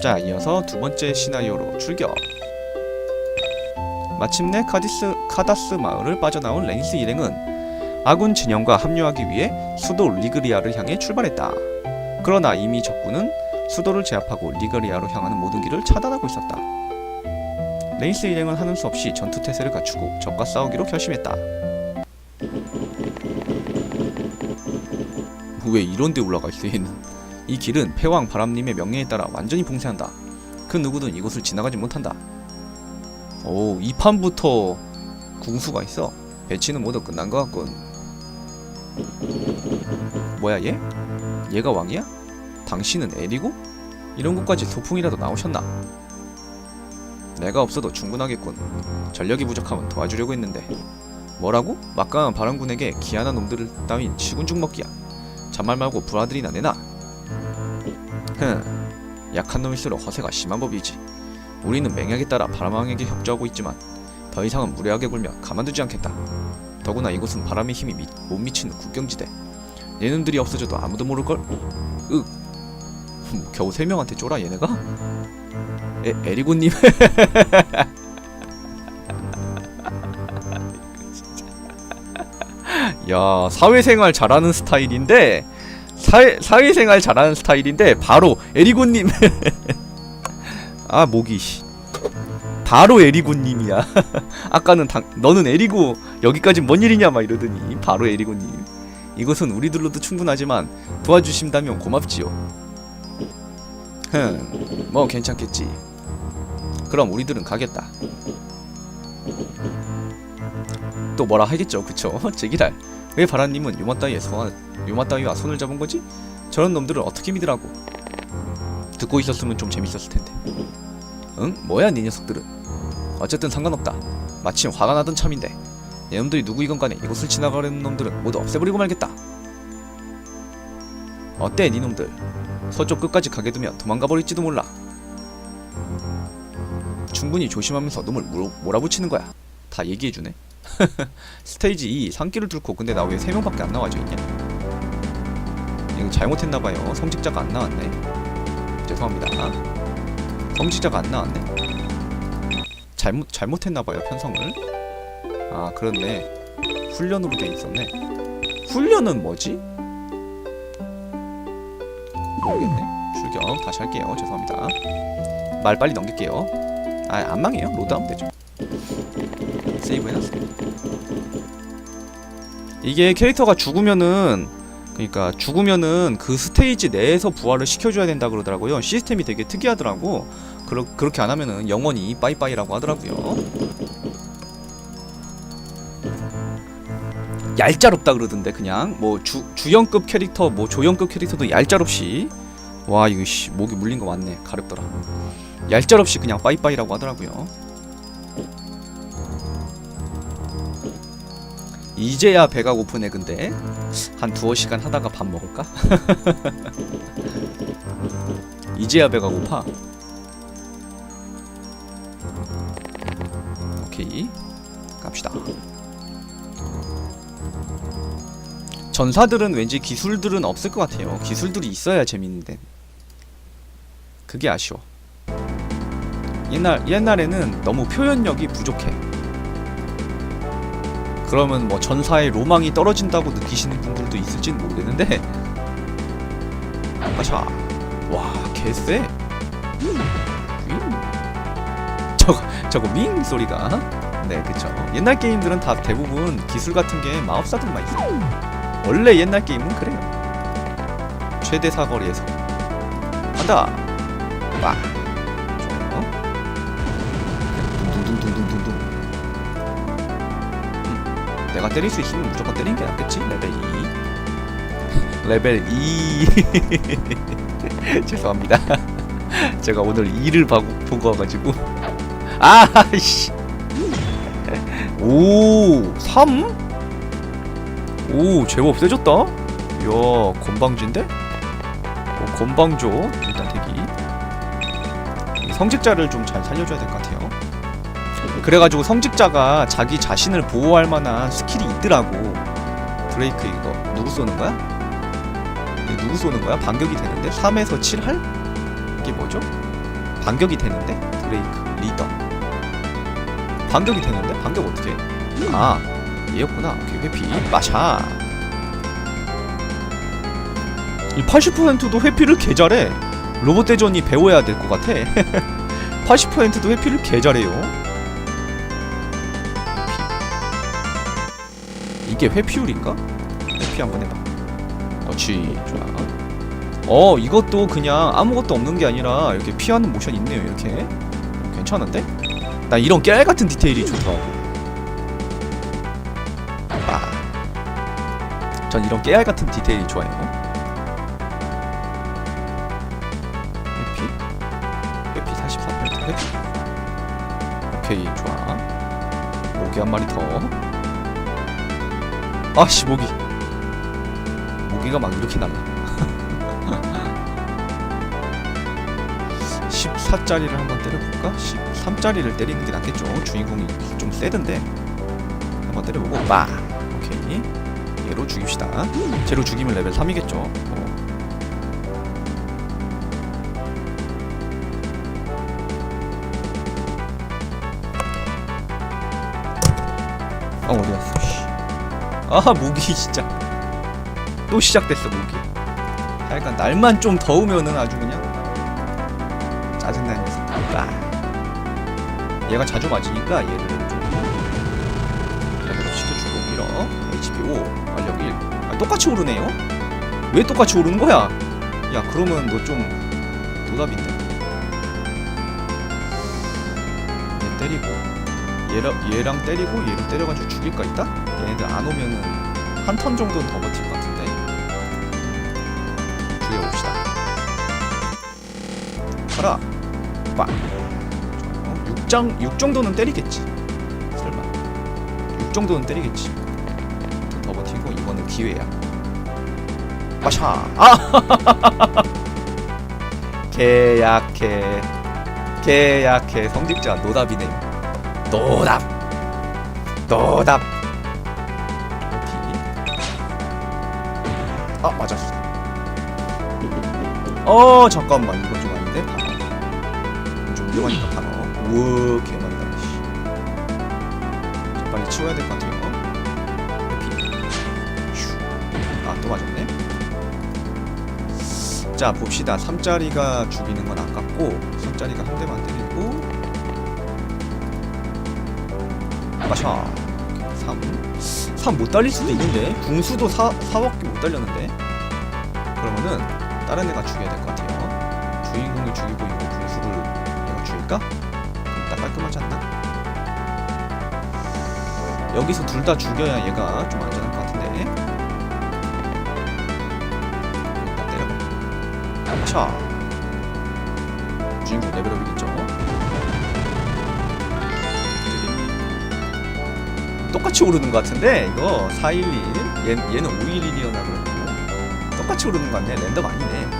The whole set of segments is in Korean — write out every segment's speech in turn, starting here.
자, 이어서 두 번째 시나리오로 출격. 마침내 카디스 카다스 마을을 빠져나온 레니스 일행은 아군 진영과 합류하기 위해 수도 리그리아를 향해 출발했다. 그러나 이미 적군은 수도를 제압하고 리그리아로 향하는 모든 길을 차단하고 있었다. 레니스 일행은 하는 수 없이 전투 태세를 갖추고 적과 싸우기로 결심했다. 왜 이런 데 올라가 있어 얘는? 이 길은 패왕 바람님의 명령에 따라 완전히 봉쇄한다. 그 누구든 이곳을 지나가지 못한다. 오, 이 판부터 궁수가 있어. 배치는 모두 끝난 것 같군. 뭐야 얘? 얘가 왕이야? 당신은 에리고? 이런 곳까지 소풍이라도 나오셨나? 내가 없어도 충분하겠군. 전력이 부족하면 도와주려고 했는데. 뭐라고? 막강한 바람군에게 기한한 놈들을 따윈 치군죽 먹기야. 잔말 말고 불아들이나 내놔. 흥, 약한 놈일수록 허세가 심한 법이지. 우리는 맹약에 따라 바람왕에게 협조하고 있지만 더 이상은 무례하게 굴면 가만두지 않겠다. 더구나 이곳은 바람의 힘이 미, 못 미치는 국경지대. 얘놈들이 없어져도 아무도 모를걸? 윽. 겨우 세 명한테 쫄아 얘네가? 에, 에리고님 야 사회생활 잘하는 스타일인데 사회, 사회생활 잘하는 스타일인데 바로 에리고님. 아 목이 씨. 바로 에리고님이야. 아까는 당, 너는 에리고 여기까지 뭔 일이냐 막 이러더니 바로 에리고님. 이곳은 우리들로도 충분하지만 도와주신다면 고맙지요. 흠 뭐 괜찮겠지. 그럼 우리들은 가겠다. 또 뭐라 하겠죠 그쵸? 제기랄. 왜 바라님은 유마 따위에 소 유마 따위와 손을 잡은 거지? 저런 놈들을 어떻게 믿으라고? 듣고 있었으면 좀 재밌었을 텐데. 응? 뭐야 네 녀석들은? 어쨌든 상관없다. 마침 화가 나던 참인데. 내 놈들이 누구이건 간에 이곳을 지나가려는 놈들은 모두 없애버리고 말겠다. 어때 네 놈들? 서쪽 끝까지 가게 두면 도망가 버릴지도 몰라. 충분히 조심하면서 놈을 몰- 몰아붙이는 거야. 다 얘기해주네. 스테이지 2 산길을 뚫고 근데 나 왜 3명밖에 안 나와져 있냐 이거 잘못했나봐요. 성직자가 안 나왔네. 죄송합니다. 성직자가 안 나왔네. 잘못, 잘못했나봐요 편성을. 아 그렇네. 훈련으로 돼 있었네. 훈련은 뭐지? 모르겠네. 출격 다시 할게요. 죄송합니다. 말 빨리 넘길게요. 아 안 망해요. 로드하면 되죠. 세이브 해놨어 이게 캐릭터가 죽으면은 그러니까 죽으면은 그 스테이지 내에서 부활을 시켜줘야 된다 그러더라고요. 시스템이 되게 특이하더라고. 그러, 그렇게 안 하면은 영원히 빠이빠이라고 하더라고요. 얄짤없다 그러던데 그냥. 뭐 주, 주연급 캐릭터 뭐 조연급 캐릭터도 얄짤없이. 와 이거 씨 목이 물린 거 맞네. 가렵더라. 얄짤없이 그냥 빠이빠이라고 하더라고요 이제야 배가 고프네 근데. 한 두어 시간 하다가 밥 먹을까? 이제야 배가 고파? 오케이. 갑시다. 전사들은 왠지 기술들은 없을 것 같아요. 기술들이 있어야 재밌는데. 그게 아쉬워. 옛날 옛날에는 너무 표현력이 부족해 그러면 뭐 전사의 로망이 떨어진다고 느끼시는 분들도 있을진 모르겠는데. 아샤 와 개쎄. 윙. 저거 저거 밍 소리가. 네 그쵸. 옛날 게임들은 다 대부분 기술 같은 게 마법사들만 있어 원래 옛날 게임은 그래요. 최대 사거리에서. 간다. 와 좋아요. 둥둥둥둥 내가 때릴 수 있으면 무조건 때리는 게 낫겠지? 레벨 2 레벨 2 죄송합니다. 제가 오늘 2를 보고 와가지고. 아씨. 오 3? 오 제법 세졌다? 이야 건방진데? 어, 건방져. 일단 대기. 이 성직자를 좀 잘 살려줘야 될 것 같아요 그래가지고 성직자가 자기 자신을 보호할 만한 스킬이 있더라고 드레이크 이거 누구 쏘는 거야? 이거 누구 쏘는 거야? 반격이 되는데? 3에서 7할? 이게 뭐죠? 반격이 되는데 드레이크 리더 반격이 되는데 반격 어떻게? 해? 아 얘였구나. 오케이 회피 마샤. 이 80%도 회피를 개 잘해. 로봇 대전이 배워야 될 것 같아. 80%도 회피를 개 잘해요. 이게 회피율인가? 회피 한번 해봐. 그렇지 좋아. 어 이것도 그냥 아무것도 없는 게 아니라 이렇게 피하는 모션 있네요 이렇게. 어, 괜찮은데? 나 이런 깨알 같은 디테일이 좋더라고. 아. 전 이런 깨알 같은 디테일이 좋아요. 해피? 해피 44% 해피. 오케이 좋아. 모기 한 마리 더. 아씨 모기. 모기가 막 이렇게 남아. 14짜리를 한번 때려볼까? 13짜리를 때리는 게 낫겠죠. 주인공이 좀 세던데. 한번 때려보고 빠. 오케이. 얘로 죽입시다. 쟤로 죽이면 레벨 3이겠죠. 어. 아 모기 진짜. 또 시작됐어 모기. 하여간 날만 좀 더우면은 아주 그냥 짜증나는 녀석. 아. 얘가 자주 맞으니까 얘를 좀 레벨업 시켜주고 밀어. HP 5, 완력 1. 아, 똑같이 오르네요? 왜 똑같이 오르는 거야? 야 그러면 너좀 노답인데. 얘 때리고 얘랑 얘랑 때리고 얘를 때려가지고 죽일까 있다? 얘네들 안 오면은 한 턴 정도는 더 버틸 것 같은데. 죽여봅시다. 가라. 빵. 좋아요. 6장 6 정도는 때리겠지. 설마. 6 정도는 때리겠지. 좀더 버티고 이거는 기회야. 마샤. 아. 개약해. 개약해. 성직자 노답이네요. 노답. 노답. 어 잠깐만. 이거 좀 아닌데? 바로 좀 위험하니까 바로. 우와 개만다 씨. 빨리 치워야 될 것 같아요 아또 맞았네. 자 봅시다. 3짜리가 죽이는 건 아깝고 3짜리가 한 대만 때리고. 마샤 3 3 못 달릴 수도 있는데. 궁수도 4, 4밖에 못 달렸는데. 그러면은 다른 애가 죽여야 될 것 같아요. 주인공을 죽이고 이거 분수를 얘가 죽일까? 딱 깔끔하지 않나? 여기서 둘 다 죽여야 얘가 좀 안전할 것 같은데. 일단 때려봐. 차. 주인공 레벨업이겠죠? 똑같이 오르는 것 같은데 이거 411 얘, 얘는 511이었나 그랬고 똑같이 오르는 것 같네 랜덤 아니네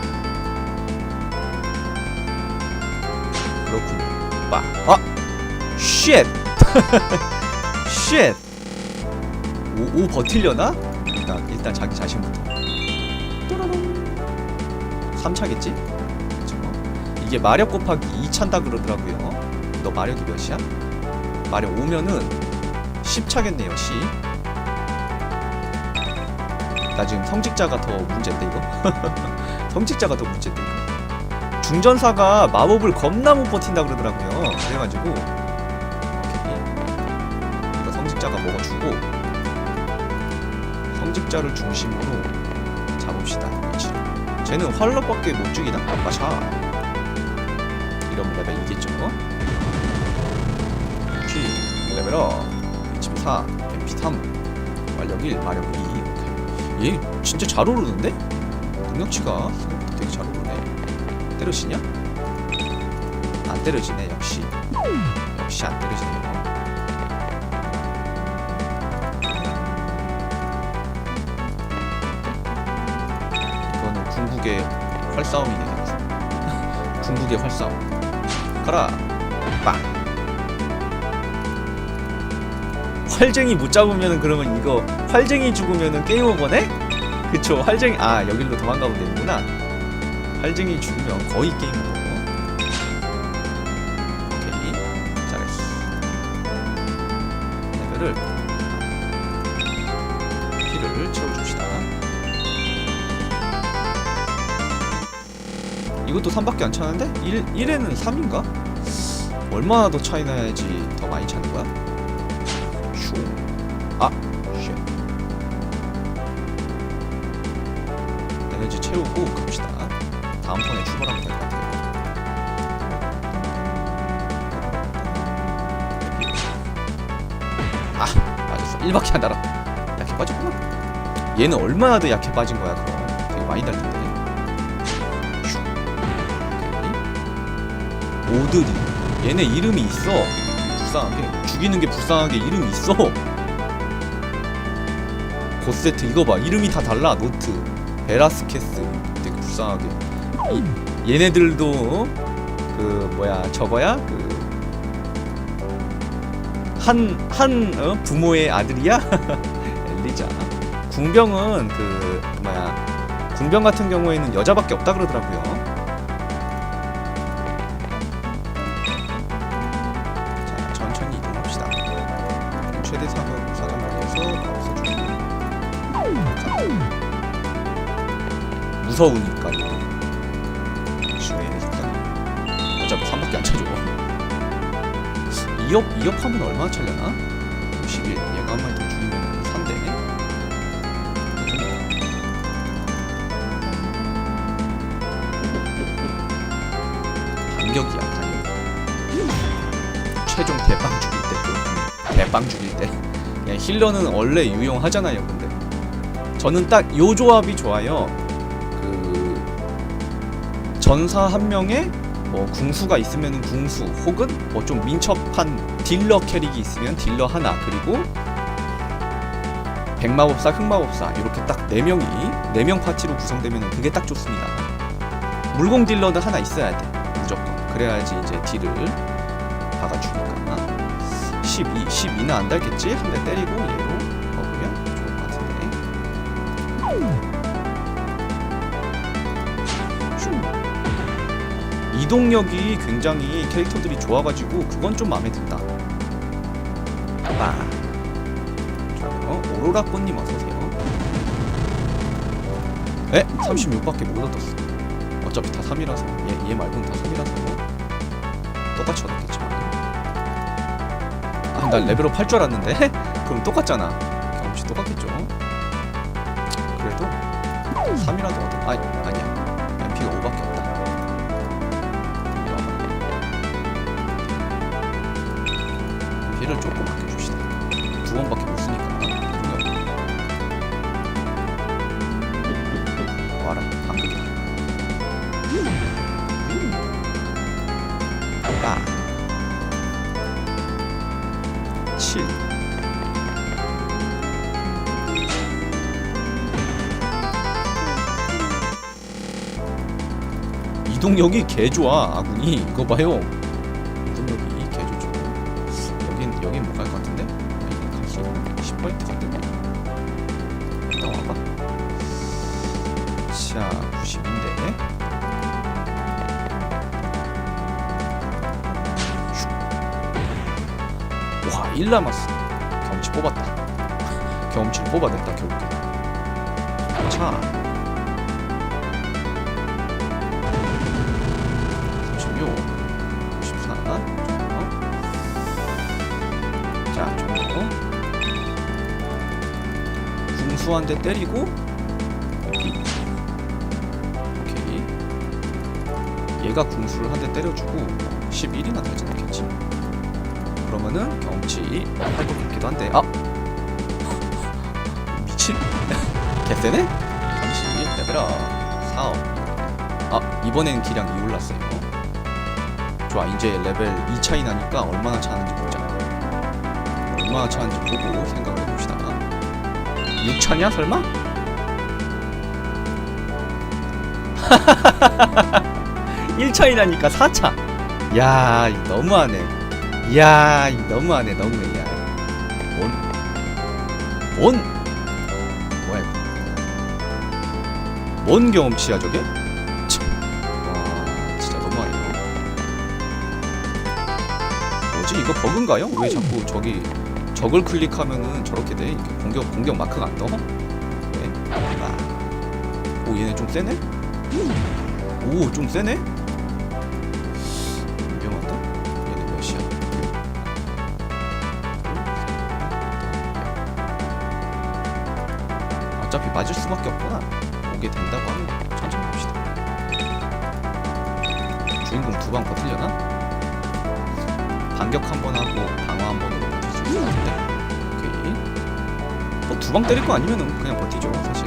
그렇군요 빠 아! 쉣! 쉣! 오, 오 버틸려나? 일단 일단 자기 자신부터 또라롱 3차겠지? 그쵸 이게 마력 곱하기 2찬다 그러더라고요 너 마력이 몇이야? 마력 5면은 10차겠네요 10 나 지금 성직자가 더 문제인데 이거? 성직자가 더 문제인데. 이거? 중전사가 마법을 겁나 못 버틴다 그러더라고요. 그래가지고. 이거 성직자가 먹어주고 성직자를 중심으로 잡읍시다. 위치를 쟤는 활로밖에 못 죽이나? 마샤 이러면 레벨 이겠죠? G 레벨업. HP 4 MP 3 완력 1 마력 2 오케이 얘 진짜 잘 오르는데? 능력치가 되게 잘 오르네. 때려지냐? 안 때려지네 역시. 역시 안 때려지네요 이거는 궁극의 활싸움이네. 궁극의 활싸움. 가라! 빵 활쟁이 못 잡으면은 그러면 이거 활쟁이 죽으면은 게임 오버네? 그쵸 활쟁이 아 여길로 도망가면 되는구나 활쟁이 죽으면 거의 게임 오버 오케이 잘했어 레벨을 피를 채워줍시다 이것도 3밖에 안 차는데? 1, 1에는 3인가? 얼마나 더 차이 나야지 더 많이 차는 거야? 에너지 채우고 갑시다. 다음 턴에 출발하면 될 것 같아요. 아, 맞았어. 1밖에 안 달아. 약해 빠졌구나. 얘는 얼마나 더 약해 빠진 거야, 그럼. 되게 많이 달 텐데. 슈. 오케이. 오드리. 얘네 이름이 있어. 불쌍하게. 죽이는 게 불쌍하게 이름이 있어. 고세트 이거 봐. 이름이 다 달라. 노트. 베라스케스. 되게 불쌍하게. 이, 얘네들도 그 뭐야 저거야 그 한 한 어? 부모의 아들이야 엘리자 궁병은 그 뭐야 궁병 같은 경우에는 여자밖에 없다 그러더라고요 자 천천히 이동합시다 최대 사격 사정거리에서 나와서 좀 무서우니까. 주의 속단 어차피 3밖에 안 차죠 2업 2업 하면 얼마나 차려나? 61 얘가 한 마리 더 죽이면 3대 반격이야 반격. 최종 대빵 죽일 때또 대빵 죽일 때. 힐러는 원래 유용하잖아요 근데. 저는 딱 요 조합이 좋아요. 그 전사 한 명에 뭐 궁수가 있으면 궁수 혹은 뭐 좀 민첩한 딜러 캐릭이 있으면 딜러 하나 그리고 백마법사 흑마법사 이렇게 딱네 명이 네명 파티로 구성되면 그게 딱 좋습니다. 물공 딜러는 하나 있어야 돼 무조건. 그래야지 이제 딜을 박아주니까. 12 12는 안 달겠지? 한 대 때리고 이동력이 굉장히 캐릭터들이 좋아가지고 그건 좀 마음에 든다. 빠. 좋아요. 오로라 꽃님 어서 오세요. 에? 36밖에 못 얻었어. 어차피 다 3이라서 얘, 얘 말고는 다 3이라서 똑같이 얻었겠지만. 아, 난 레벨업 할 줄 알았는데? 그럼 똑같잖아. 경험치 똑같겠죠. 그래도 3이라도 얻어. 아니 아니야. 조금 아껴줍시다. 두 번밖에 못 쓰니까. 와라, 방금. 빠. 7. 이동력이 개 좋아 아군이 이거 봐요 자 90인데. 와 1 남았어. 경험치 뽑았다. 경험치를 뽑아냈다 결국. 자. 36 54 정도 자 정도 궁수 한 대 때리고 얘가 궁수를 한 대 때려주고 11이나 되지 않겠지? 그러면은 경험치 할것 같기도 한데 아! 미친. 개쎄네? 31 레벨업. 4업. 아 이번엔 기량 2 올랐어요. 좋아 이제 레벨 2 차이 나니까 얼마나 차는지 보자. 얼마나 차는지 보고 생각을 해봅시다. 6차냐 설마? 일 차이 나니까 4차 야 너무하네 야 너무하네 너무해 야 뭔? 뭔? 뭐야 이거 뭔 경험치야 저게? 이거 버그인가요? 왜 자꾸 저기 적을 클릭하면은 저렇게 돼. 이렇게 공격 공격 마크가 안 떠. 네. 아. 오 얘네 좀 세네? 오 좀 세네? 맞을 수밖에 없구나. 오게 된다고 하면 천천히 봅시다. 주인공 두 방 버틸려나? 반격 한 번 하고 방어 한 번으로 같은데. 오케이. 뭐두 방 때릴 거 아니면 은 그냥 버티죠 사실.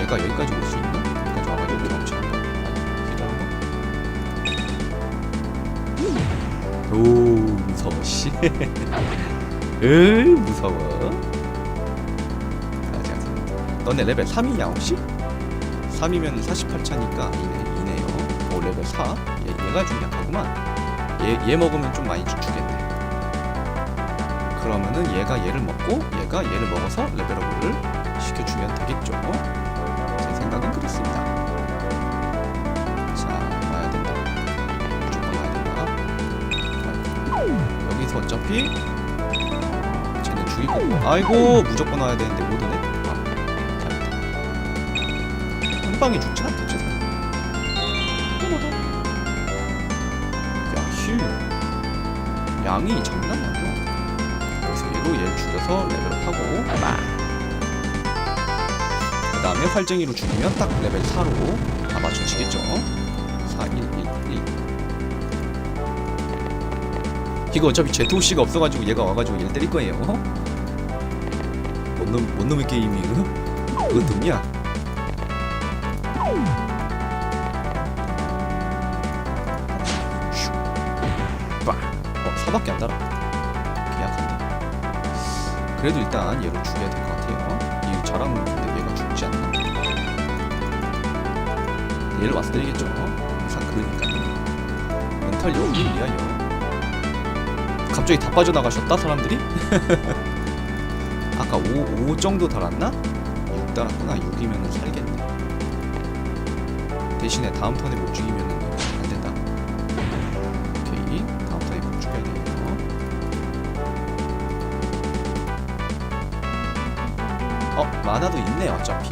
얘가 여기까지 올 수 있나? 여기까지 와가지고 경치 한 번. 아니, 힐을 한 번. 오 무서워 씨. 으 무서워. 너네 레벨 3이냐 혹시? 3이면 48차니까 이네, 이네요. 오 레벨 4. 얘, 얘가 좀 약하구만. 얘, 얘 먹으면 좀 많이 죽겠네. 그러면은 얘가 얘를 먹고 얘가 얘를 먹어서 레벨업을 시켜주면 되겠죠. 제 생각은 그렇습니다. 자, 와야 된다. 무조건 와야 된다. 여기서 어차피 쟤는 죽이고 아이고 무조건 와야 되는데 못오 방에 죽지 않겠지? 야, 힐. 양이 장난이 아니야. 그래서 얘로 얘를 죽여서 레벨업하고 그 다음에 활쟁이로 죽이면 딱 레벨 4로 다 맞춰지겠죠 4, 1, 1, 1 이거 어차피 제토씨가 없어가지고 얘가 와가지고 얘를 때릴 거예요 뭔 놈, 뭔 놈의 게임이 그? 그건 어, 4밖에 안 달아. 계약한다 그래도 일단 얘로 죽여야 될 것 같아요. 이 저랑 근데 얘가 죽지 않나? 얘를 와서 때리겠죠 항상 그러니까요 멘탈 여기 위하여 갑자기 다 빠져나가셨다 사람들이? 아까 5, 5 정도 달았나? 6 달았구나. 6이면 살겠네. 대신에 다음 턴에 못 죽이면 만화도 있네 어차피.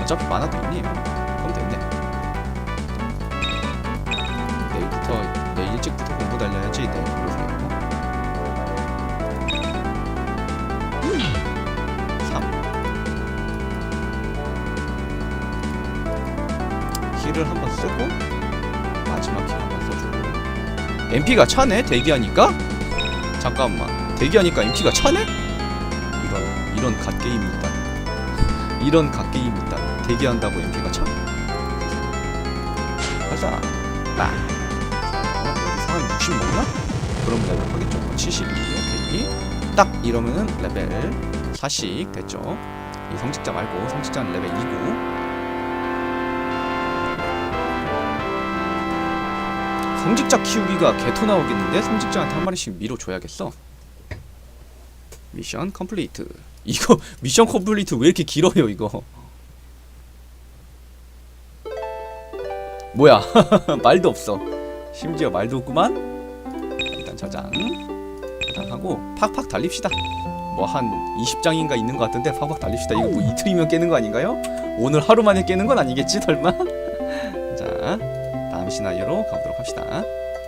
어차피 만화도 있네요. 그럼 됐네. 내일부터 내일 일찍부터 공부 달려야지. 내일 그러세요. 3 힐을 한번 쓰고 마지막 힐 한번 써주고. MP가 차네? 대기하니까? 잠깐만. 대기하니까 MP가 차네? 이런 이런 갓게임이 있다 이런 갓게임이 있다. 대기한다고 MP가 차 가자. 빠 어, 한60 먹나? 그럼 레벨 하겠죠 72 오케이 딱 이러면은 레벨 4씩 됐죠? 이 성직자 말고 성직자는 레벨 2고 성직자 키우기가 개토 나오겠는데? 성직자한테 한 마리씩 밀어줘야겠어. 미션 컴플리트 이거 미션 컴플리트 왜 이렇게 길어요 이거? 뭐야? 말도 없어. 심지어 말도 없구만. 일단 저장. 저장 하고 팍팍 달립시다. 뭐 한 20장인가 있는 것 같은데 팍팍 달립시다. 이거 뭐 이틀이면 깨는 거 아닌가요? 오늘 하루 만에 깨는 건 아니겠지 설마? 자 다음 시나리오로 가보도록 합시다